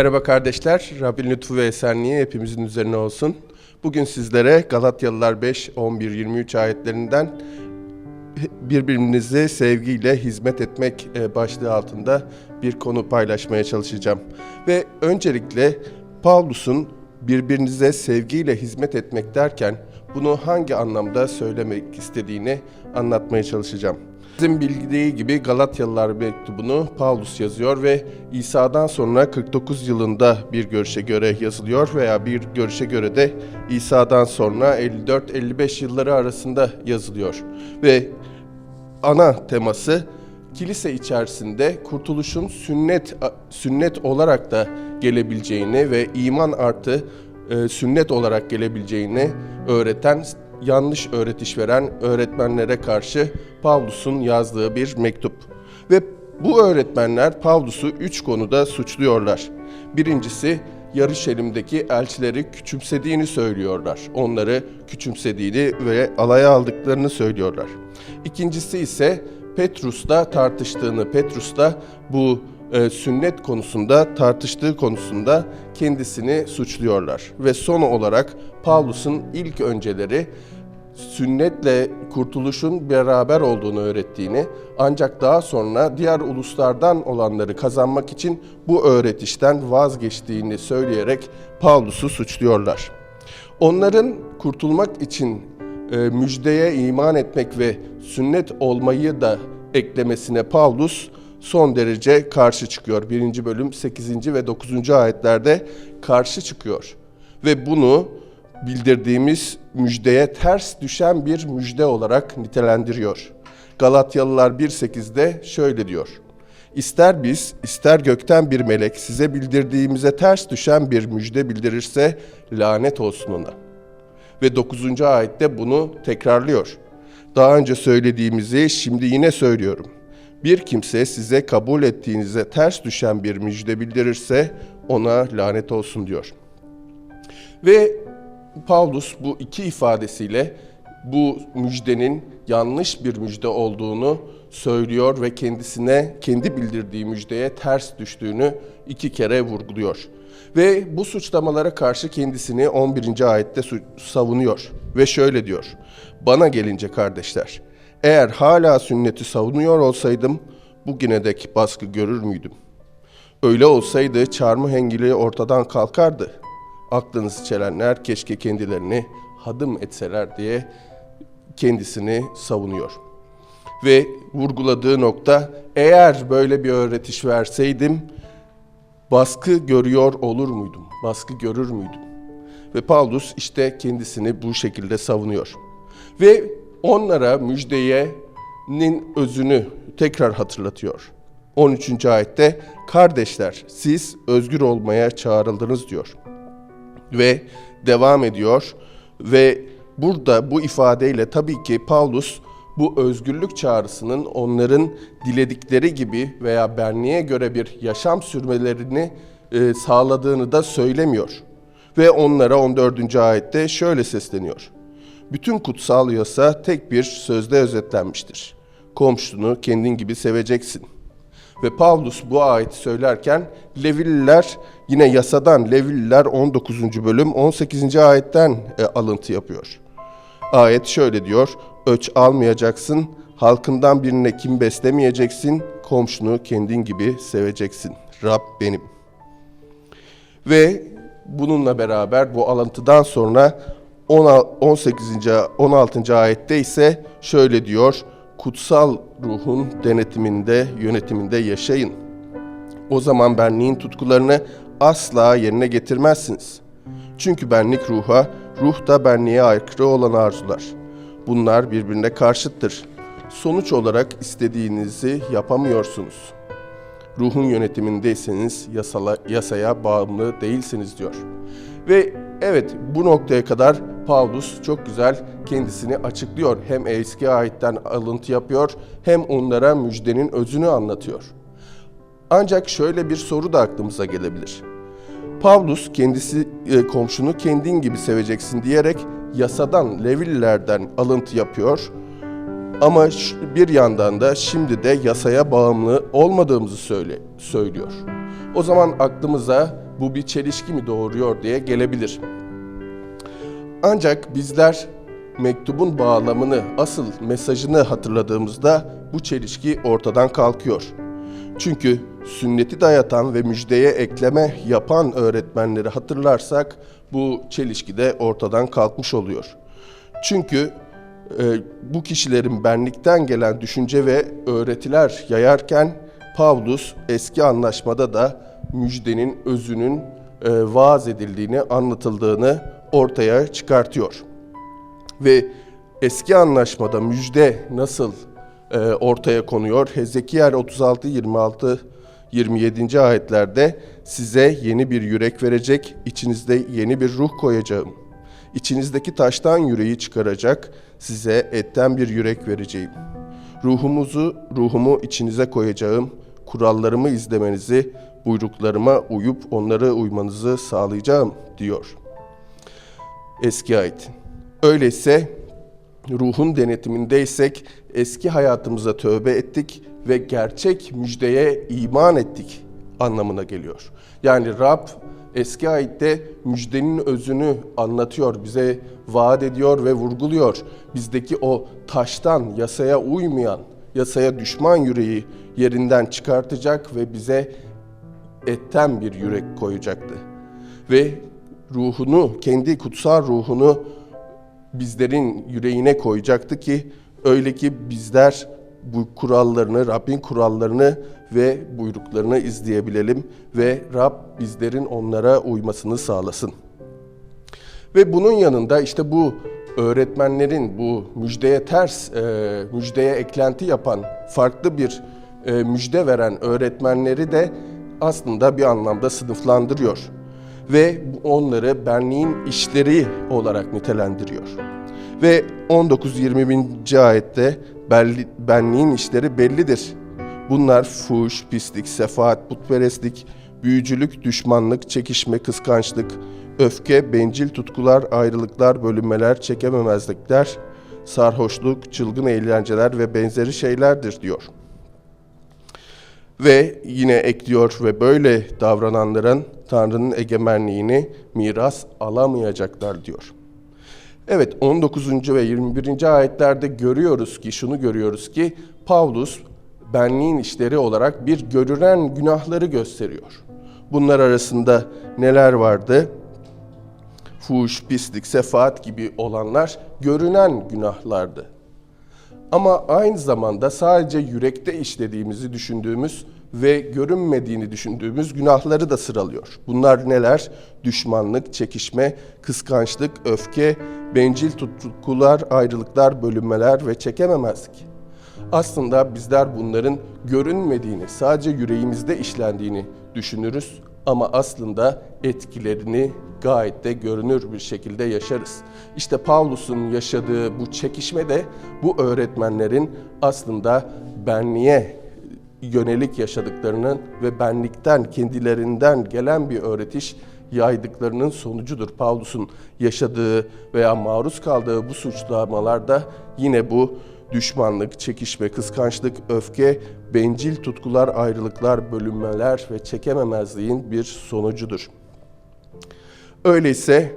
Merhaba kardeşler, Rabbin lütfu ve esenliği hepimizin üzerine olsun. Bugün sizlere Galatyalılar 5, 11, 23 ayetlerinden birbirinize sevgiyle hizmet etmek e, başlığı altında bir konu paylaşmaya çalışacağım. Ve öncelikle Pavlus'un birbirinize sevgiyle hizmet etmek derken bunu hangi anlamda söylemek istediğini anlatmaya çalışacağım. Bizim bildiği gibi Galatyalılar mektubunu Paulus yazıyor ve İsa'dan sonra 49 yılında bir görüşe göre yazılıyor veya bir görüşe göre de İsa'dan sonra 54-55 yılları arasında yazılıyor. Ve ana teması kilise içerisinde kurtuluşun sünnet sünnet olarak da gelebileceğini ve iman artı e, sünnet olarak gelebileceğini öğreten yanlış öğretiş veren öğretmenlere karşı Pavlus'un yazdığı bir mektup. Ve bu öğretmenler Pavlus'u üç konuda suçluyorlar. Birincisi Yarışelim'deki elçileri küçümsediğini söylüyorlar. Onları küçümsediğini ve alaya aldıklarını söylüyorlar. İkincisi ise Petrus'la tartıştığını, Petrus'la bu e, sünnet konusunda tartıştığı konusunda kendisini suçluyorlar. Ve son olarak Pavlus'un ilk önceleri sünnetle kurtuluşun beraber olduğunu öğrettiğini ancak daha sonra diğer uluslardan olanları kazanmak için bu öğretişten vazgeçtiğini söyleyerek Pavlus'u suçluyorlar. Onların kurtulmak için e, müjdeye iman etmek ve sünnet olmayı da eklemesine Pavlus son derece karşı çıkıyor. 1. bölüm 8. ve 9. ayetlerde karşı çıkıyor. Ve bunu bildirdiğimiz müjdeye ters düşen bir müjde olarak nitelendiriyor. Galatyalılar 1.8'de şöyle diyor. İster biz, ister gökten bir melek size bildirdiğimize ters düşen bir müjde bildirirse lanet olsun ona. Ve 9. ayette bunu tekrarlıyor. Daha önce söylediğimizi şimdi yine söylüyorum. Bir kimse size kabul ettiğinize ters düşen bir müjde bildirirse ona lanet olsun diyor. Ve Paulus bu iki ifadesiyle bu müjdenin yanlış bir müjde olduğunu söylüyor ve kendisine kendi bildirdiği müjdeye ters düştüğünü iki kere vurguluyor. Ve bu suçlamalara karşı kendisini 11. ayette savunuyor ve şöyle diyor. Bana gelince kardeşler, eğer hala sünneti savunuyor olsaydım bugüne dek baskı görür müydüm? Öyle olsaydı çarmı hengili ortadan kalkardı. Aklınızı çelenler keşke kendilerini hadım etseler diye kendisini savunuyor. Ve vurguladığı nokta eğer böyle bir öğretiş verseydim baskı görüyor olur muydum? Baskı görür müydüm? Ve Paulus işte kendisini bu şekilde savunuyor. Ve onlara müjdeyenin özünü tekrar hatırlatıyor. 13. ayette kardeşler siz özgür olmaya çağrıldınız diyor. Ve devam ediyor ve burada bu ifadeyle tabii ki Paulus bu özgürlük çağrısının onların diledikleri gibi veya benliğe göre bir yaşam sürmelerini e, sağladığını da söylemiyor. Ve onlara 14. ayette şöyle sesleniyor. Bütün kutsal yasa tek bir sözde özetlenmiştir. Komşunu kendin gibi seveceksin. Ve Pavlus bu ayeti söylerken Levililer yine yasadan Levililer 19. bölüm 18. ayetten e, alıntı yapıyor. Ayet şöyle diyor. Öç almayacaksın, halkından birine kim beslemeyeceksin, komşunu kendin gibi seveceksin. Rab benim. Ve bununla beraber bu alıntıdan sonra 18. 16. ayette ise şöyle diyor. Kutsal ruhun denetiminde, yönetiminde yaşayın. O zaman benliğin tutkularını asla yerine getirmezsiniz. Çünkü benlik ruha, ruh da benliğe aykırı olan arzular. Bunlar birbirine karşıttır. Sonuç olarak istediğinizi yapamıyorsunuz. Ruhun yönetimindeyseniz yasala, yasaya bağımlı değilsiniz diyor. Ve evet bu noktaya kadar Paulus çok güzel kendisini açıklıyor. Hem eski ayetten alıntı yapıyor hem onlara müjdenin özünü anlatıyor. Ancak şöyle bir soru da aklımıza gelebilir. Paulus kendisi e, komşunu kendin gibi seveceksin diyerek yasadan, Levililerden alıntı yapıyor. Ama bir yandan da şimdi de yasaya bağımlı olmadığımızı söyle, söylüyor. O zaman aklımıza bu bir çelişki mi doğuruyor diye gelebilir. Ancak bizler mektubun bağlamını, asıl mesajını hatırladığımızda bu çelişki ortadan kalkıyor. Çünkü sünneti dayatan ve müjdeye ekleme yapan öğretmenleri hatırlarsak bu çelişki de ortadan kalkmış oluyor. Çünkü e, bu kişilerin benlikten gelen düşünce ve öğretiler yayarken Pavlus eski anlaşmada da müjdenin özünün e, vaaz edildiğini, anlatıldığını ortaya çıkartıyor. Ve eski anlaşmada müjde nasıl e, ortaya konuyor? Hezekiel 36, 26, 27. ayetlerde size yeni bir yürek verecek, içinizde yeni bir ruh koyacağım. İçinizdeki taştan yüreği çıkaracak, size etten bir yürek vereceğim. Ruhumuzu, ruhumu içinize koyacağım, kurallarımı izlemenizi, buyruklarıma uyup onlara uymanızı sağlayacağım diyor. Eski ayet. Öyleyse ruhun denetimindeysek eski hayatımıza tövbe ettik ve gerçek müjdeye iman ettik anlamına geliyor. Yani Rab eski ayette müjdenin özünü anlatıyor, bize vaat ediyor ve vurguluyor. Bizdeki o taştan, yasaya uymayan, yasaya düşman yüreği yerinden çıkartacak ve bize etten bir yürek koyacaktı. Ve ruhunu, kendi kutsal ruhunu bizlerin yüreğine koyacaktı ki öyle ki bizler bu kurallarını, Rabbin kurallarını ve buyruklarını izleyebilelim ve Rab bizlerin onlara uymasını sağlasın. Ve bunun yanında işte bu öğretmenlerin bu müjdeye ters, e, müjdeye eklenti yapan farklı bir e, müjde veren öğretmenleri de aslında bir anlamda sınıflandırıyor ve onları benliğin işleri olarak nitelendiriyor. Ve 19-20. ayette benliğin işleri bellidir. Bunlar fuş, pislik, sefaat, putperestlik, büyücülük, düşmanlık, çekişme, kıskançlık, öfke, bencil tutkular, ayrılıklar, bölünmeler, çekememezlikler, sarhoşluk, çılgın eğlenceler ve benzeri şeylerdir diyor. Ve yine ekliyor ve böyle davrananların Tanrı'nın egemenliğini miras alamayacaklar diyor. Evet 19. ve 21. ayetlerde görüyoruz ki şunu görüyoruz ki Pavlus benliğin işleri olarak bir görünen günahları gösteriyor. Bunlar arasında neler vardı? Fuş, pislik, sefaat gibi olanlar görünen günahlardı. Ama aynı zamanda sadece yürekte işlediğimizi düşündüğümüz ve görünmediğini düşündüğümüz günahları da sıralıyor. Bunlar neler? Düşmanlık, çekişme, kıskançlık, öfke, bencil tutkular, ayrılıklar, bölünmeler ve çekememezlik. Aslında bizler bunların görünmediğini, sadece yüreğimizde işlendiğini düşünürüz ama aslında etkilerini gayet de görünür bir şekilde yaşarız. İşte Pavlus'un yaşadığı bu çekişme de bu öğretmenlerin aslında benliğe yönelik yaşadıklarının ve benlikten, kendilerinden gelen bir öğretiş yaydıklarının sonucudur. Pavlus'un yaşadığı veya maruz kaldığı bu suçlamalar da yine bu düşmanlık, çekişme, kıskançlık, öfke, bencil tutkular, ayrılıklar, bölünmeler ve çekememezliğin bir sonucudur. Öyleyse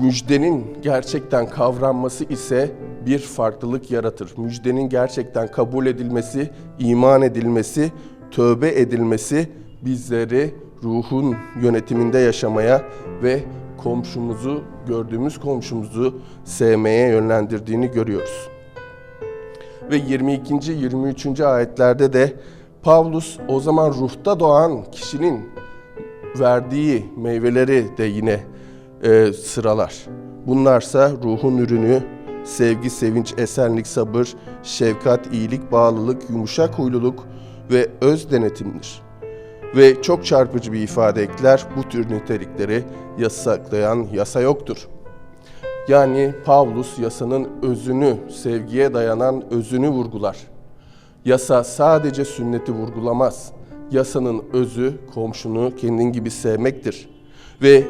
müjdenin gerçekten kavranması ise bir farklılık yaratır. Müjdenin gerçekten kabul edilmesi, iman edilmesi, tövbe edilmesi bizleri ruhun yönetiminde yaşamaya ve komşumuzu, gördüğümüz komşumuzu sevmeye yönlendirdiğini görüyoruz. Ve 22. 23. ayetlerde de Pavlus o zaman ruhta doğan kişinin verdiği meyveleri de yine e, sıralar. Bunlarsa ruhun ürünü, sevgi, sevinç, esenlik, sabır, şefkat, iyilik, bağlılık, yumuşak huyluluk ve öz denetimdir. Ve çok çarpıcı bir ifade ekler, bu tür nitelikleri yasaklayan yasa yoktur. Yani Pavlus yasanın özünü, sevgiye dayanan özünü vurgular. Yasa sadece sünneti vurgulamaz. Yasanın özü komşunu kendin gibi sevmektir. Ve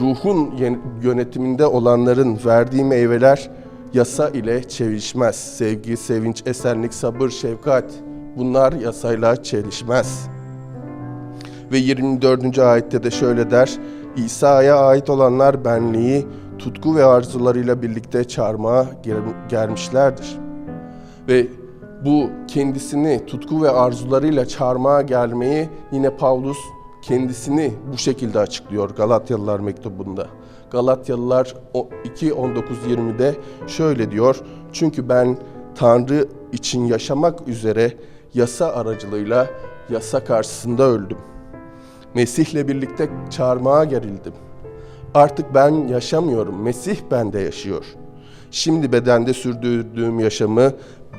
ruhun yönetiminde olanların verdiği meyveler yasa ile çelişmez. Sevgi, sevinç, esenlik, sabır, şefkat bunlar yasayla çelişmez. Ve 24. ayette de şöyle der. İsa'ya ait olanlar benliği tutku ve arzularıyla birlikte çarmıha ger- germişlerdir. Ve bu kendisini tutku ve arzularıyla çarmıha gelmeyi yine Pavlus kendisini bu şekilde açıklıyor Galatyalılar mektubunda. Galatyalılar 2.19.20'de şöyle diyor. Çünkü ben Tanrı için yaşamak üzere yasa aracılığıyla yasa karşısında öldüm. Mesih'le birlikte çarmıha gerildim. Artık ben yaşamıyorum, Mesih bende yaşıyor. Şimdi bedende sürdürdüğüm yaşamı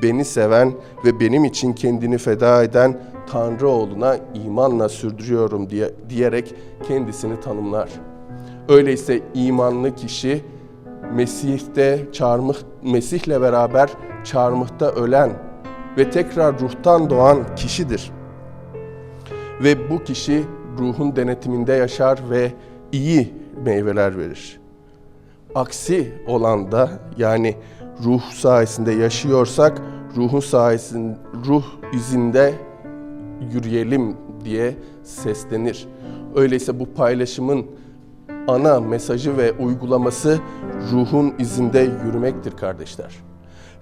beni seven ve benim için kendini feda eden Tanrı oğluna imanla sürdürüyorum diye diyerek kendisini tanımlar. Öyleyse imanlı kişi Mesih'te çarmıh Mesih'le beraber çarmıhta ölen ve tekrar ruhtan doğan kişidir. Ve bu kişi ruhun denetiminde yaşar ve iyi meyveler verir. Aksi olan da yani ruh sayesinde yaşıyorsak ruhun sayesinde ruh izinde yürüyelim diye seslenir. Öyleyse bu paylaşımın ana mesajı ve uygulaması ruhun izinde yürümektir kardeşler.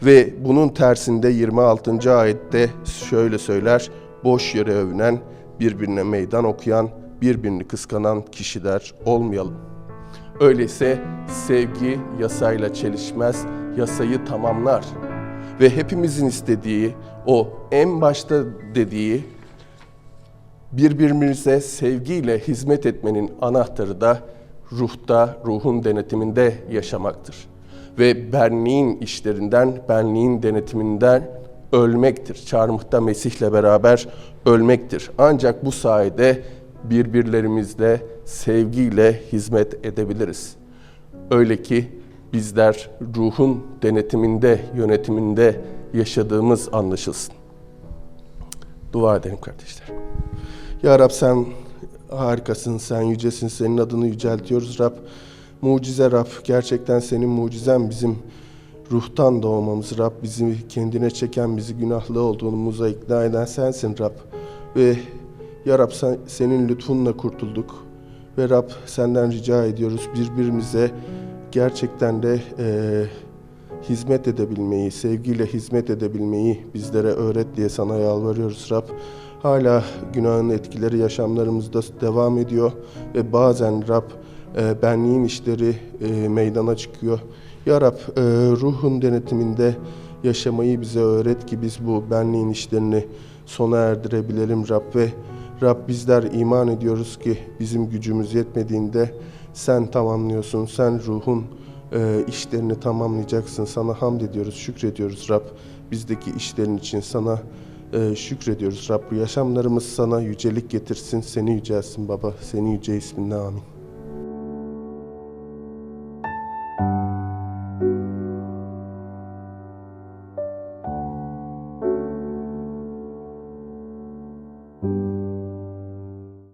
Ve bunun tersinde 26. ayette şöyle söyler. Boş yere övünen, birbirine meydan okuyan, birbirini kıskanan kişiler olmayalım. Öyleyse sevgi yasayla çelişmez, yasayı tamamlar. Ve hepimizin istediği, o en başta dediği birbirimize sevgiyle hizmet etmenin anahtarı da ruhta, ruhun denetiminde yaşamaktır. Ve benliğin işlerinden, benliğin denetiminden ölmektir. Çarmıhta Mesih'le beraber ölmektir. Ancak bu sayede birbirlerimizle sevgiyle hizmet edebiliriz. Öyle ki bizler ruhun denetiminde, yönetiminde yaşadığımız anlaşılsın. Dua edelim kardeşler. Ya Rab sen harikasın, sen yücesin, senin adını yüceltiyoruz Rab. Mucize Rab, gerçekten senin mucizen bizim ruhtan doğmamız Rab. Bizi kendine çeken, bizi günahlı olduğumuza ikna eden sensin Rab. Ve ya Rab sen, senin lütfunla kurtulduk. Ve Rab senden rica ediyoruz birbirimize gerçekten de eee hizmet edebilmeyi, sevgiyle hizmet edebilmeyi bizlere öğret diye sana yalvarıyoruz Rab. Hala günahın etkileri yaşamlarımızda devam ediyor ve bazen Rab e, benliğin işleri e, meydana çıkıyor. Ya Rab e, ruhun denetiminde yaşamayı bize öğret ki biz bu benliğin işlerini sona erdirebilelim Rab ve Rab bizler iman ediyoruz ki bizim gücümüz yetmediğinde sen tamamlıyorsun, sen ruhun e, işlerini tamamlayacaksın. Sana hamd ediyoruz, şükrediyoruz Rab. Bizdeki işlerin için sana e, şükrediyoruz Rab. Bu yaşamlarımız sana yücelik getirsin, seni yücelsin Baba. Seni yüce isminle amin.